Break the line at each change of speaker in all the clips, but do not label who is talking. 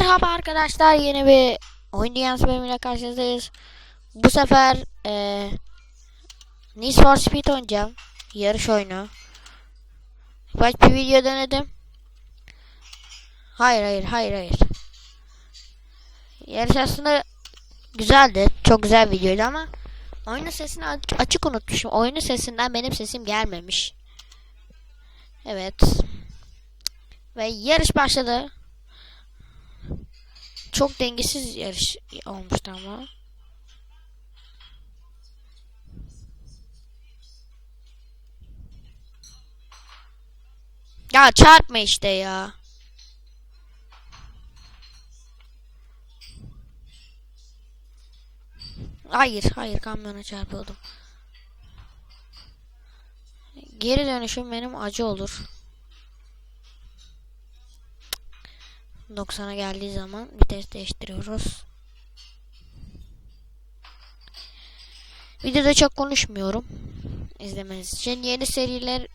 Merhaba arkadaşlar yeni bir oyun dünyası bölümüyle karşınızdayız. Bu sefer eee Need for Speed oynayacağım. Yarış oyunu. Kaç bir video denedim. Hayır hayır hayır hayır. Yarış aslında güzeldi. Çok güzel videoydu ama oyunun sesini aç- açık unutmuşum. Oyunun sesinden benim sesim gelmemiş. Evet. Ve yarış başladı. Çok dengesiz yarış olmuştu ama. Ya çarpma işte ya. Hayır, hayır kamyona çarpıldım. Geri dönüşüm benim acı olur. 90'a geldiği zaman vites değiştiriyoruz. Videoda çok konuşmuyorum. İzlemeniz için yeni seriler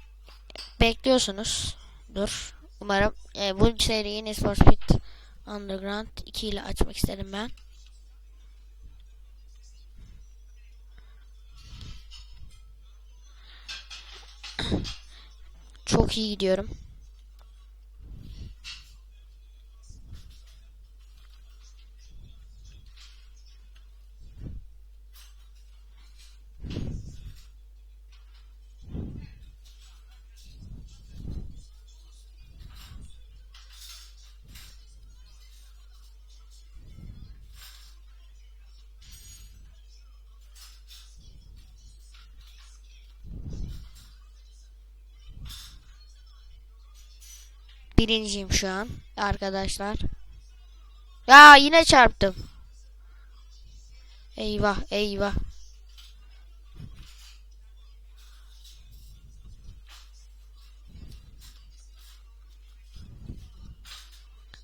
bekliyorsunuz. Dur. Umarım e, bu seriyi Need for Speed Underground 2 ile açmak istedim ben. Çok iyi gidiyorum. Birinciyim şu an arkadaşlar. Ya yine çarptım. Eyvah eyvah.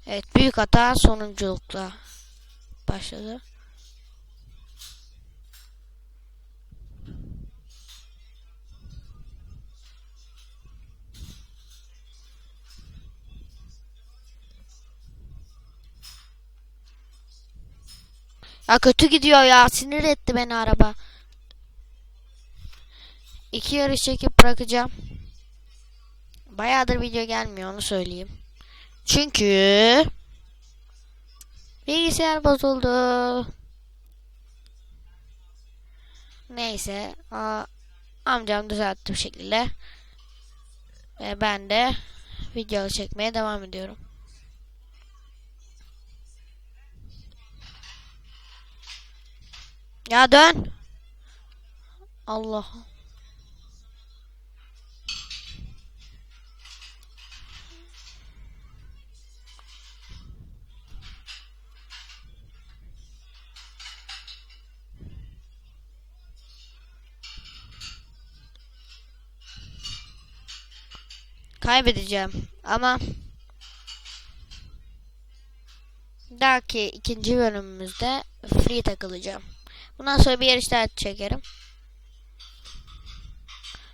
Evet büyük hata sonunculukla başladı. Ya kötü gidiyor ya. Sinir etti beni araba. İki yarış çekip bırakacağım. Bayağıdır video gelmiyor onu söyleyeyim. Çünkü bilgisayar bozuldu. Neyse. Aa, amcam düzeltti bir şekilde. Ve ben de video çekmeye devam ediyorum. Ya dön. Allah. Kaybedeceğim ama dahaki ikinci bölümümüzde free takılacağım. Bundan sonra bir yarış daha çekerim.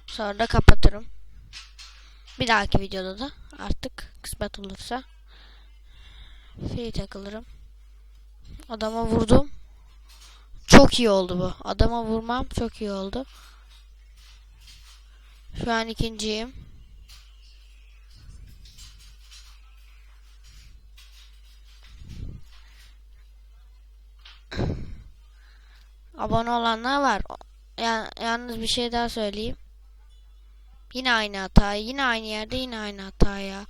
Sonra da kapatırım. Bir dahaki videoda da artık kısmet olursa free takılırım. Adama vurdum. Çok iyi oldu bu. Adama vurmam çok iyi oldu. Şu an ikinciyim. Abone olanlar var. Ya, yalnız bir şey daha söyleyeyim. Yine aynı hata. Yine aynı yerde yine aynı hata ya.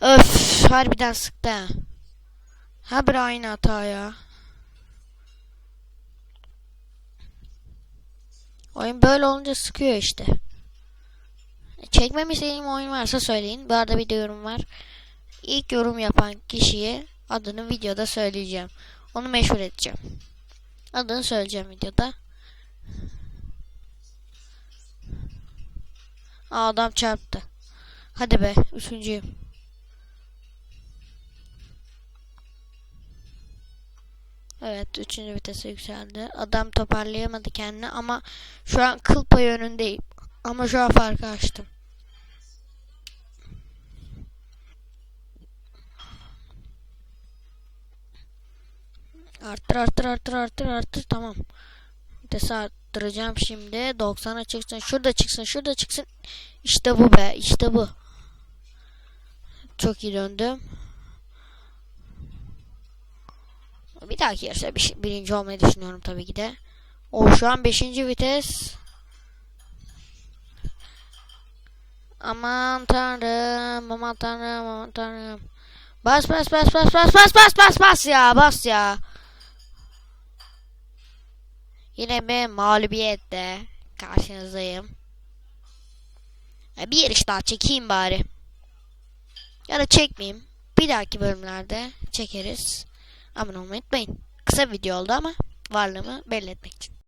Öf harbiden sıktı. ha. Ha bir aynı hata ya. Oyun böyle olunca sıkıyor işte. Çekmemi istediğim oyun varsa söyleyin. Bu arada bir de yorum var. İlk yorum yapan kişiye adını videoda söyleyeceğim. Onu meşhur edeceğim. Adını söyleyeceğim videoda. Adam çarptı. Hadi be. Üçüncüyüm. Evet. Üçüncü vitese yükseldi. Adam toparlayamadı kendini ama şu an kıl payı önündeyim. Ama şu an farkı açtım. Arttır arttır arttır arttır arttır tamam. Vitesi arttıracağım şimdi. 90'a çıksın. Şurada çıksın. Şurada çıksın. İşte bu be. işte bu. Çok iyi döndüm. Bir dahaki yarışta bir, şey- birinci olmayı düşünüyorum tabii ki de. O şu an 5. vites. Aman tanrım, aman tanrım, aman tanrım. Bas bas bas bas bas bas bas bas bas ya bas ya. Yine bir mağlubiyette karşınızdayım. Ya bir yarış daha çekeyim bari. Ya da çekmeyeyim. Bir dahaki bölümlerde çekeriz. Abone olmayı unutmayın. Kısa video oldu ama varlığımı belli etmek için.